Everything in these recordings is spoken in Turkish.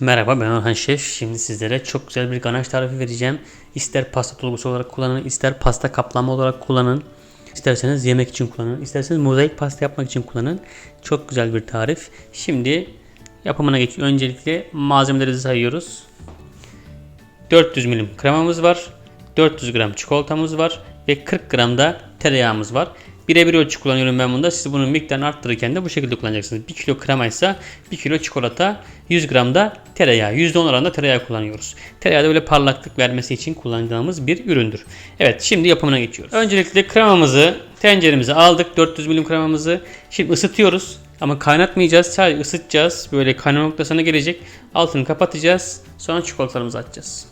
Merhaba ben Orhan Şef. Şimdi sizlere çok güzel bir ganaj tarifi vereceğim. İster pasta dolgusu olarak kullanın, ister pasta kaplama olarak kullanın. İsterseniz yemek için kullanın, isterseniz mozaik pasta yapmak için kullanın. Çok güzel bir tarif. Şimdi yapımına geç. Öncelikle malzemeleri sayıyoruz. 400 milim kremamız var. 400 gram çikolatamız var. Ve 40 gram da tereyağımız var. Birebir ölçü kullanıyorum ben bunda. Siz bunun miktarını arttırırken de bu şekilde kullanacaksınız. 1 kilo krema ise 1 kilo çikolata, 100 gram da tereyağı. %10 oranında tereyağı kullanıyoruz. Tereyağı da böyle parlaklık vermesi için kullandığımız bir üründür. Evet şimdi yapımına geçiyoruz. Öncelikle kremamızı tenceremize aldık. 400 milim kremamızı. Şimdi ısıtıyoruz. Ama kaynatmayacağız. Sadece ısıtacağız. Böyle kaynama noktasına gelecek. Altını kapatacağız. Sonra çikolatalarımızı açacağız.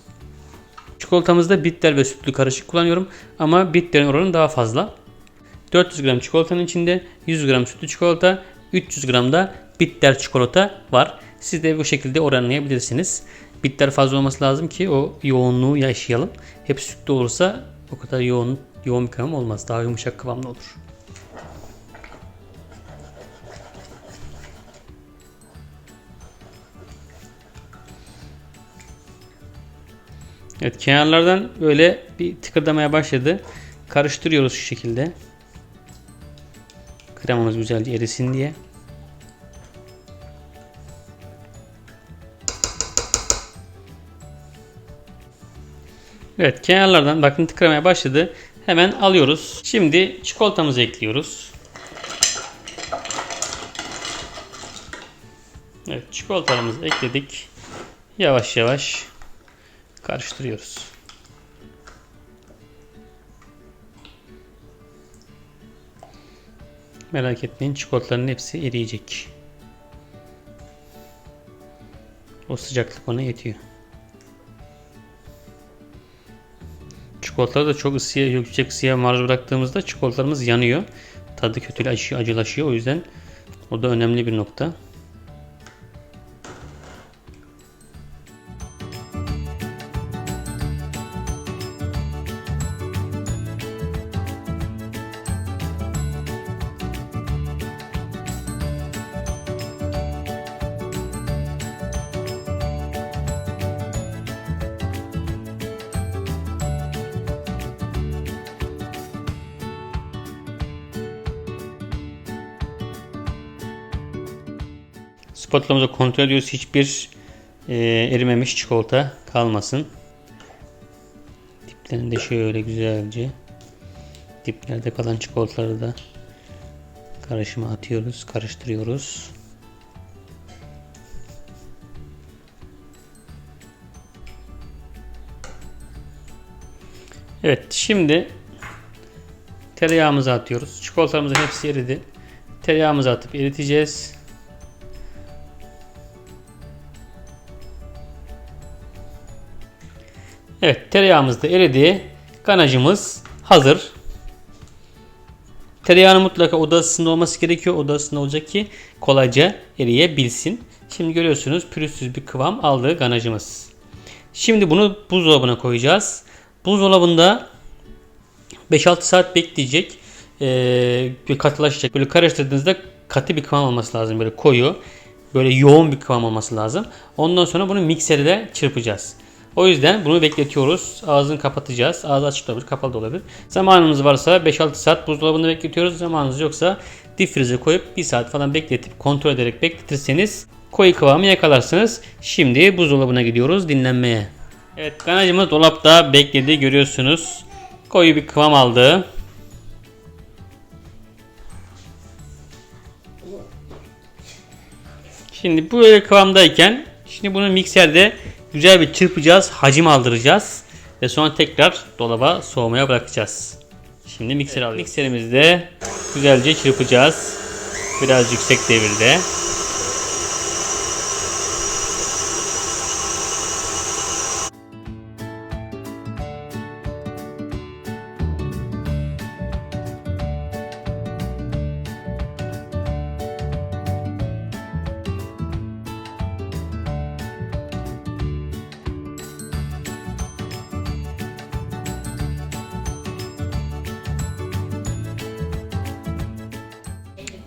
Çikolatamızda bitter ve sütlü karışık kullanıyorum. Ama bitterin oranı daha fazla. 400 gram çikolatanın içinde 100 gram sütlü çikolata, 300 gram da bitter çikolata var. Siz de bu şekilde oranlayabilirsiniz. Bitter fazla olması lazım ki o yoğunluğu yaşayalım. Hep sütlü olursa o kadar yoğun yoğun bir kıvam olmaz. Daha yumuşak kıvamlı olur. Evet kenarlardan böyle bir tıkırdamaya başladı. Karıştırıyoruz şu şekilde. Kremamız güzelce erisin diye. Evet kenarlardan bakın tıkramaya başladı. Hemen alıyoruz. Şimdi çikolatamızı ekliyoruz. Evet çikolatalarımızı ekledik. Yavaş yavaş karıştırıyoruz. Merak etmeyin çikolataların hepsi eriyecek. O sıcaklık ona yetiyor. Çikolataları da çok ısıya, yüksek ısıya maruz bıraktığımızda çikolatalarımız yanıyor. Tadı kötüleşiyor, acılaşıyor. O yüzden o da önemli bir nokta. Spatulamızı kontrol ediyoruz. Hiçbir e, erimemiş çikolata kalmasın. Diplerinde şöyle güzelce diplerde kalan çikolataları da karışıma atıyoruz. Karıştırıyoruz. Evet şimdi tereyağımızı atıyoruz. Çikolatalarımızın hepsi eridi. Tereyağımızı atıp eriteceğiz. Evet tereyağımız da eridi. Ganajımız hazır. Tereyağının mutlaka oda ısısında olması gerekiyor. Oda ısısında olacak ki kolayca eriyebilsin. Şimdi görüyorsunuz pürüzsüz bir kıvam aldı ganajımız. Şimdi bunu buzdolabına koyacağız. Buzdolabında 5-6 saat bekleyecek. Ee, katılaşacak. Böyle karıştırdığınızda katı bir kıvam olması lazım. Böyle koyu. Böyle yoğun bir kıvam olması lazım. Ondan sonra bunu mikserde çırpacağız. O yüzden bunu bekletiyoruz. Ağzını kapatacağız. Ağzı açık olabilir, kapalı da olabilir. Zamanımız varsa 5-6 saat buzdolabında bekletiyoruz. Zamanınız yoksa difrize koyup 1 saat falan bekletip kontrol ederek bekletirseniz koyu kıvamı yakalarsınız. Şimdi buzdolabına gidiyoruz dinlenmeye. Evet ganajımız dolapta bekledi görüyorsunuz. Koyu bir kıvam aldı. Şimdi böyle kıvamdayken şimdi bunu mikserde güzel bir çırpacağız, hacim aldıracağız ve sonra tekrar dolaba soğumaya bırakacağız. Şimdi mikser alıyoruz. Mikserimizde güzelce çırpacağız. Biraz yüksek devirde.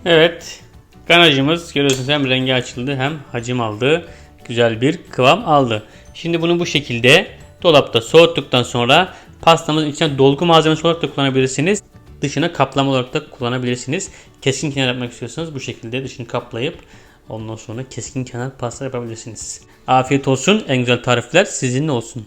Evet. Ganajımız görüyorsunuz hem rengi açıldı hem hacim aldı. güzel bir kıvam aldı. Şimdi bunu bu şekilde dolapta soğuttuktan sonra pastamızın içine dolgu malzemesi olarak da kullanabilirsiniz. Dışına kaplama olarak da kullanabilirsiniz. Keskin kenar yapmak istiyorsanız bu şekilde dışını kaplayıp ondan sonra keskin kenar pasta yapabilirsiniz. Afiyet olsun. En güzel tarifler sizinle olsun.